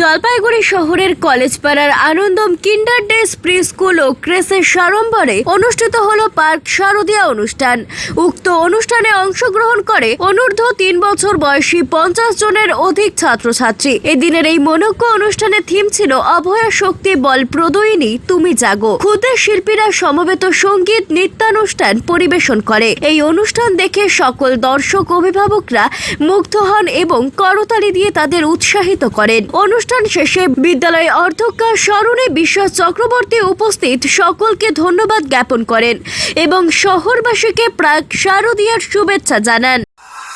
জলপাইগুড়ি শহরের কলেজ পাড়ার আনন্দম kinder days pre school ও ক্রেসের সাড়ম্বরে অনুষ্ঠিত হল পার্ক শারদীয়া অনুষ্ঠান। উক্ত অনুষ্ঠানে অংশগ্রহণ করে অনূর্ধ্ব তিন বছর বয়সী পঞ্চাশ জনের অধিক ছাত্রছাত্রী। এদিনের এই মনজ্ঞ অনুষ্ঠানে থিম ছিল অভয়া শক্তি বল প্রদয়িনী, তুমি জাগো। ক্ষুদ্র শিল্পীরা সমবেত সংগীত, নৃত্যানুষ্ঠান পরিবেশন করে। এই অনুষ্ঠান দেখে সকল দর্শক, অভিভাবকরা মুগ্ধ হন এবং করতালি দিয়ে তাদের উৎসাহিত করেন। অনুষ্ঠান শেষে বিদ্যালয় অধ্যক্ষা স্মরণে বিশ্বাস চক্রবর্তী উপস্থিত সকলকে ধন্যবাদ জ্ঞাপন করেন এবং শহরবাসীকে প্রাক শারদীয়ার শুভেচ্ছা জানান।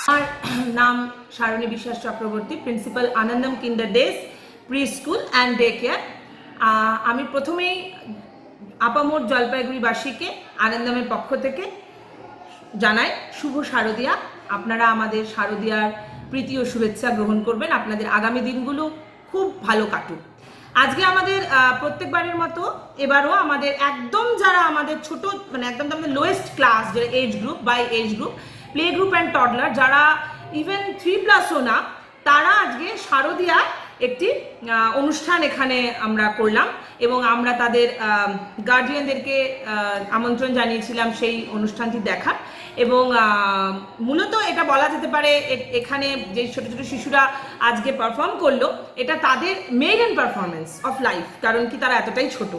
আমার নাম Sharani Biswas Chakraborty, principal Anandam kinder days pre school and day care আমি প্রথমেই আপামোর জলপাইগুড়িবাসীকে, আনন্দমের পক্ষ থেকে জানাই শুভ শারদিয়া। আপনারা আমাদের শারদিয়ার প্রীতি ও শুভেচ্ছা গ্রহণ করবেন। আপনাদের আগামী দিনগুলো খুব ভালো কাটুক। আজকে আমাদের প্রত্যেকবারের মতো এবারও আমাদের একদম যারা আমাদের ছোট মানে একদম আমাদের লোয়েস্ট ক্লাস যারা age group by age group play group and toddler যারা ইভেন থ্রি প্লাসও না, তারা আজকে শারদিয়া একটি অনুষ্ঠান এখানে আমরা করলাম এবং আমরা তাদের গার্জিয়ানদেরকে আমন্ত্রণ জানিয়েছিলাম সেই অনুষ্ঠানটি দেখার এবং মূলত এটা বলা যেতে পারে এখানে যে ছোট ছোট শিশুরা আজকে পারফর্ম করল, এটা তাদের অ্যান্ড পারফরমেন্স অফ লাইফ কারণ কি তারা এতটাই ছোট।